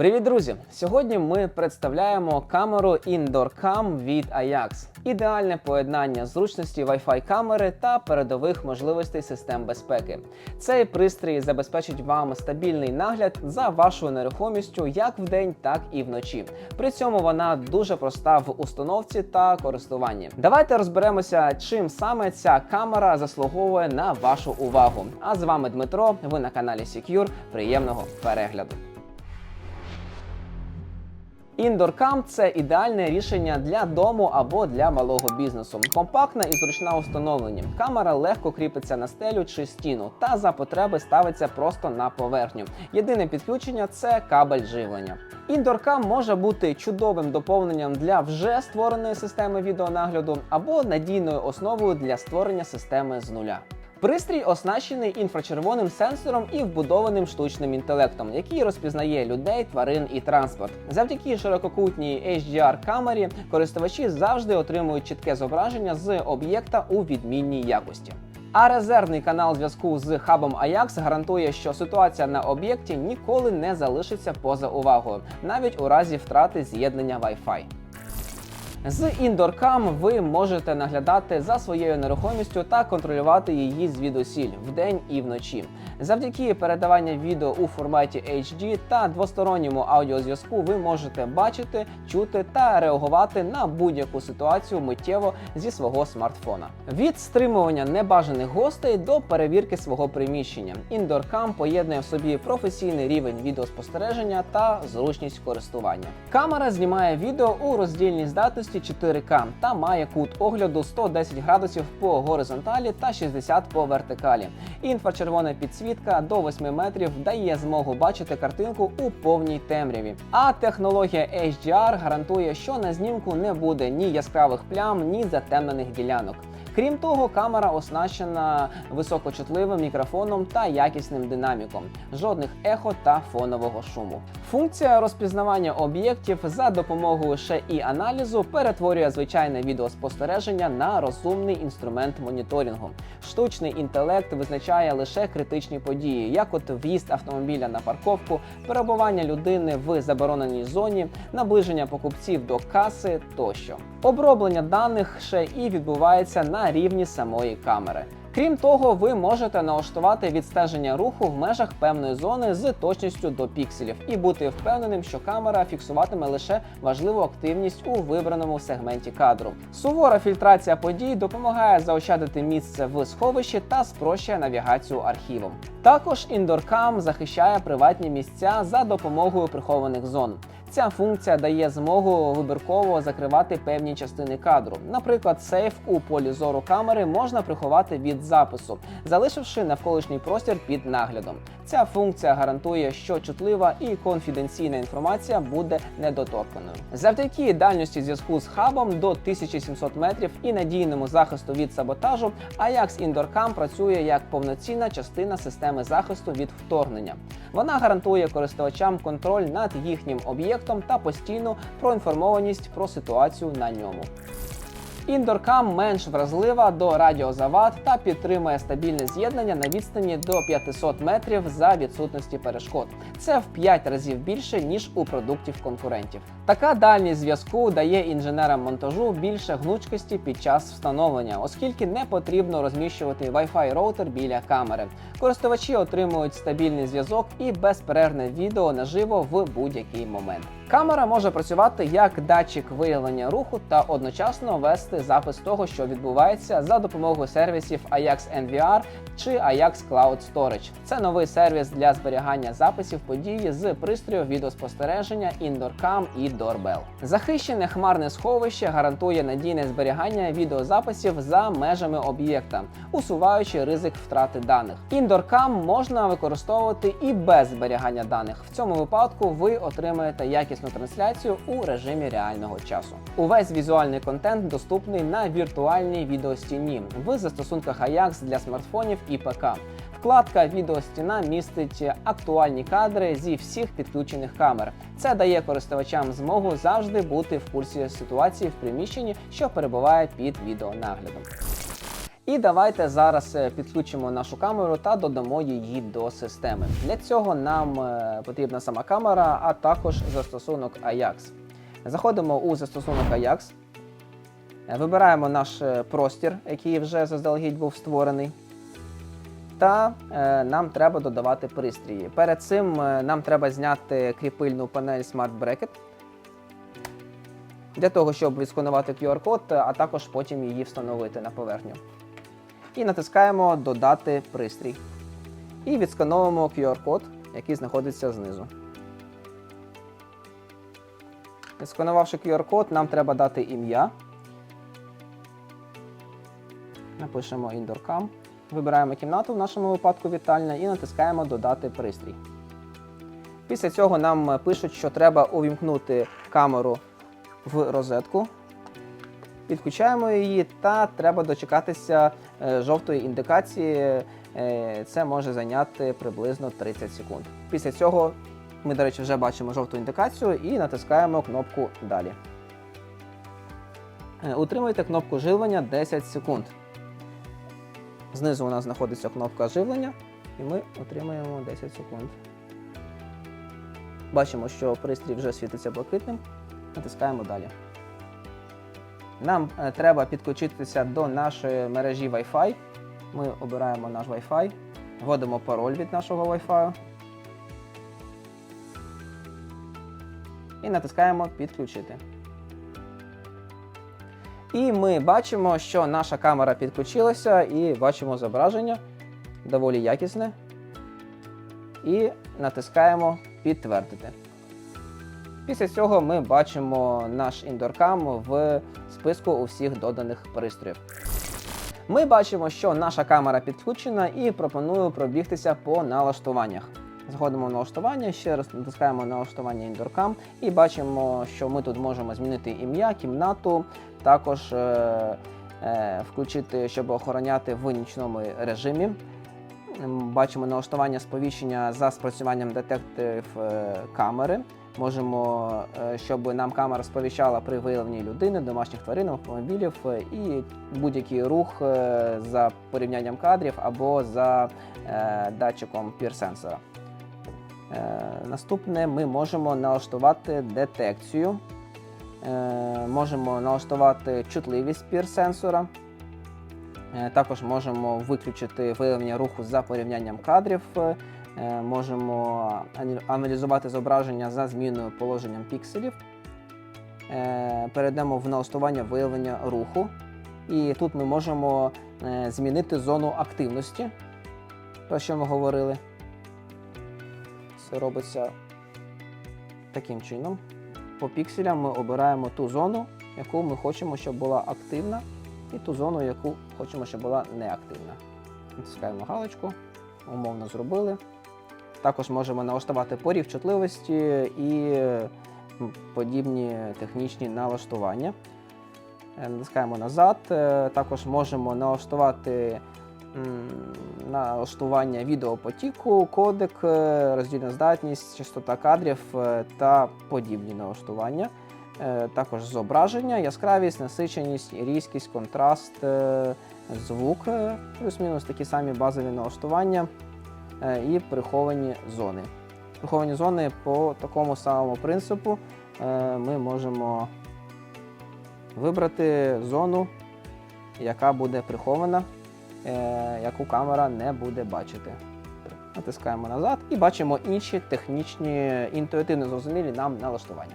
Привіт, друзі! Сьогодні ми представляємо камеру Indoor Cam від Ajax. Ідеальне поєднання зручності Wi-Fi камери та передових можливостей систем безпеки. Цей пристрій забезпечить вам стабільний нагляд за вашою нерухомістю як вдень, так і вночі. При цьому вона дуже проста в установці та користуванні. Давайте розберемося, чим саме ця камера заслуговує на вашу увагу. А з вами Дмитро. Ви на каналі Secure. Приємного перегляду. IndoorCam – це ідеальне рішення для дому або для малого бізнесу. Компактна і зручна у встановленні. Камера легко кріпиться на стелю чи стіну та за потреби ставиться просто на поверхню. Єдине підключення це кабель живлення. IndoorCam може бути чудовим доповненням для вже створеної системи відеонагляду або надійною основою для створення системи з нуля. Пристрій оснащений інфрачервоним сенсором і вбудованим штучним інтелектом, який розпізнає людей, тварин і транспорт. Завдяки ширококутній HDR камері користувачі завжди отримують чітке зображення з об'єкта у відмінній якості. А резервний канал зв'язку з хабом Ajax гарантує, що ситуація на об'єкті ніколи не залишиться поза увагою, навіть у разі втрати з'єднання Wi-Fi. З індоркам ви можете наглядати за своєю нерухомістю та контролювати її звідусіль вдень і вночі. Завдяки передаванню відео у форматі HD та двосторонньому аудіозв'язку ви можете бачити, чути та реагувати на будь-яку ситуацію миттєво зі свого смартфона. Від стримування небажаних гостей до перевірки свого приміщення. IndoorCam поєднує в собі професійний рівень відеоспостереження та зручність користування. Камера знімає відео у роздільній здатності 4К та має кут огляду 110 градусів по горизонталі та 60 по вертикалі. Інфрачервона підсвітка до 8 метрів дає змогу бачити картинку у повній темряві. А технологія HDR гарантує, що на знімку не буде ні яскравих плям, ні затемнених ділянок. Крім того, камера оснащена високочутливим мікрофоном та якісним динаміком, жодних ехо та фонового шуму. Функція розпізнавання об'єктів за допомогою і аналізу перетворює звичайне відеоспостереження на розумний інструмент моніторингу. Штучний інтелект визначає лише критичні події, як от в'їзд автомобіля на парковку, перебування людини в забороненій зоні, наближення покупців до каси тощо. Оброблення даних і відбувається на рівні самої камери. Крім того, ви можете налаштувати відстеження руху в межах певної зони з точністю до пікселів і бути впевненим, що камера фіксуватиме лише важливу активність у вибраному сегменті кадру. Сувора фільтрація подій допомагає заощадити місце в сховищі та спрощує навігацію архівом. Також IndoorCam захищає приватні місця за допомогою прихованих зон. Ця функція дає змогу вибірково закривати певні частини кадру. Наприклад, сейф у полі зору камери можна приховати від запису, залишивши навколишній простір під наглядом. Ця функція гарантує, що чутлива і конфіденційна інформація буде недоторканою. Завдяки дальності зв'язку з хабом до 1700 метрів і надійному захисту від саботажу, Ajax IndoorCam працює як повноцінна частина системи захисту від вторгнення. Вона гарантує користувачам контроль над їхнім об'єктом та постійну проінформованість про ситуацію на ньому. IndoorCam менш вразлива до радіозавад та підтримує стабільне з'єднання на відстані до 500 метрів за відсутності перешкод. Це в 5 разів більше ніж у продуктів конкурентів. Така дальність зв'язку дає інженерам монтажу більше гнучкості під час встановлення, оскільки не потрібно розміщувати Wi-Fi роутер біля камери. Користувачі отримують стабільний зв'язок і безперервне відео наживо в будь-який момент. Камера може працювати як датчик виявлення руху та одночасно вести запис того, що відбувається за допомогою сервісів Ajax NVR чи Ajax Cloud Storage. Це новий сервіс для зберігання записів події з пристрою відеоспостереження IndoorCam і Doorbell. Захищене хмарне сховище гарантує надійне зберігання відеозаписів за межами об'єкта, усуваючи ризик втрати даних. IndoorCam можна використовувати і без зберігання даних. В цьому випадку ви отримаєте якісну трансляцію у режимі реального часу. Увесь візуальний контент доступний на віртуальній відеостіні в застосунках Ajax для смартфонів і ПК. Вкладка Відеостіна містить актуальні кадри зі всіх підключених камер. Це дає користувачам змогу завжди бути в курсі ситуації в приміщенні, що перебуває під відеонаглядом. І давайте зараз е, підключимо нашу камеру та додамо її до системи. Для цього нам е, потрібна сама камера, а також застосунок Ajax. Заходимо у застосунок Ajax, е, вибираємо наш простір, який вже заздалегідь був створений. Та нам треба додавати пристрої. Перед цим нам треба зняти кріпильну панель Smart Bracket для того, щоб відсканувати QR-код, а також потім її встановити на поверхню. І натискаємо Додати пристрій. І відскановуємо QR-код, який знаходиться знизу. Відсканувавши QR-код, нам треба дати ім'я. Напишемо IndoorCam. Вибираємо кімнату, в нашому випадку вітальня, і натискаємо Додати пристрій. Після цього нам пишуть, що треба увімкнути камеру в розетку. Підключаємо її та треба дочекатися е, жовтої індикації. Е, Це може зайняти приблизно 30 секунд. Після цього ми, до речі, вже бачимо жовту індикацію і натискаємо кнопку Далі. Е, Утримуйте кнопку живлення 10 секунд. Знизу у нас знаходиться кнопка живлення, і ми отримуємо 10 секунд. Бачимо, що пристрій вже світиться блакитним. Натискаємо далі. Нам е, треба підключитися до нашої мережі Wi-Fi. Ми обираємо наш Wi-Fi, вводимо пароль від нашого Wi-Fi і натискаємо Підключити. І ми бачимо, що наша камера підключилася, і бачимо зображення доволі якісне. І натискаємо Підтвердити. Після цього ми бачимо наш індоркам в списку усіх доданих пристроїв. Ми бачимо, що наша камера підключена і пропоную пробігтися по налаштуваннях. Заходимо в налаштування, ще раз натискаємо налаштування індоркам і бачимо, що ми тут можемо змінити ім'я, кімнату, також е- е- включити, щоб охороняти в нічному режимі. Бачимо налаштування сповіщення за спрацюванням детекторів е, камери. Можемо, е, щоб нам камера сповіщала при виявленні людини, домашніх тварин, автомобілів е, і будь-який рух е, за порівнянням кадрів або за датчиком пір-сенсора. Наступне ми можемо налаштувати детекцію. Можемо налаштувати чутливість пір-сенсора. Також можемо виключити виявлення руху за порівнянням кадрів. Е, Можемо аналізувати зображення за зміною положенням пікселів. Е, Перейдемо в налаштування виявлення руху. І тут ми можемо е, змінити зону активності, про що ми говорили. Це робиться таким чином. По пікселям ми обираємо ту зону, яку ми хочемо, щоб була активна, і ту зону, яку хочемо, щоб була неактивна. Натискаємо галочку, умовно зробили. Також можемо налаштувати порів чутливості і подібні технічні налаштування. Е, Натискаємо назад. Е, Також можемо налаштувати налаштування відеопотіку, кодек, е, роздільна здатність, частота кадрів та подібні налаштування. Також зображення, яскравість, насиченість, різкість, контраст, звук, плюс-мінус такі самі базові налаштування і приховані зони. Приховані зони по такому самому принципу е, ми можемо вибрати зону, яка буде прихована, е, яку камера не буде бачити. Натискаємо назад і бачимо інші технічні, інтуїтивно зрозумілі нам налаштування.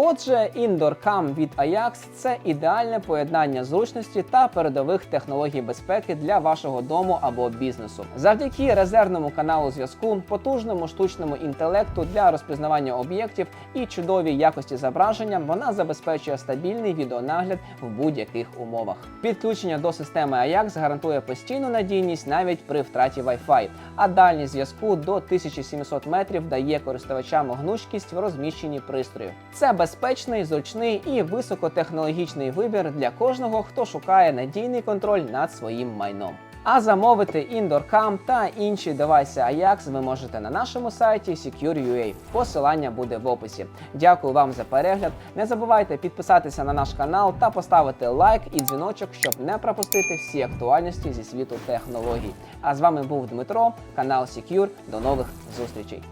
Отже, Indoor Cam від Ajax – це ідеальне поєднання зручності та передових технологій безпеки для вашого дому або бізнесу. Завдяки резервному каналу зв'язку, потужному штучному інтелекту для розпізнавання об'єктів і чудовій якості зображення, вона забезпечує стабільний відеонагляд в будь-яких умовах. Підключення до системи Ajax гарантує постійну надійність навіть при втраті Wi-Fi, а дальність зв'язку до 1700 метрів дає користувачам гнучкість в розміщенні пристрою. Це безпечний, зручний і високотехнологічний вибір для кожного, хто шукає надійний контроль над своїм майном. А замовити індоркам та інші девайси Ajax ви можете на нашому сайті Secure.ua. Посилання буде в описі. Дякую вам за перегляд. Не забувайте підписатися на наш канал та поставити лайк і дзвіночок, щоб не пропустити всі актуальності зі світу технологій. А з вами був Дмитро, канал Secure. До нових зустрічей.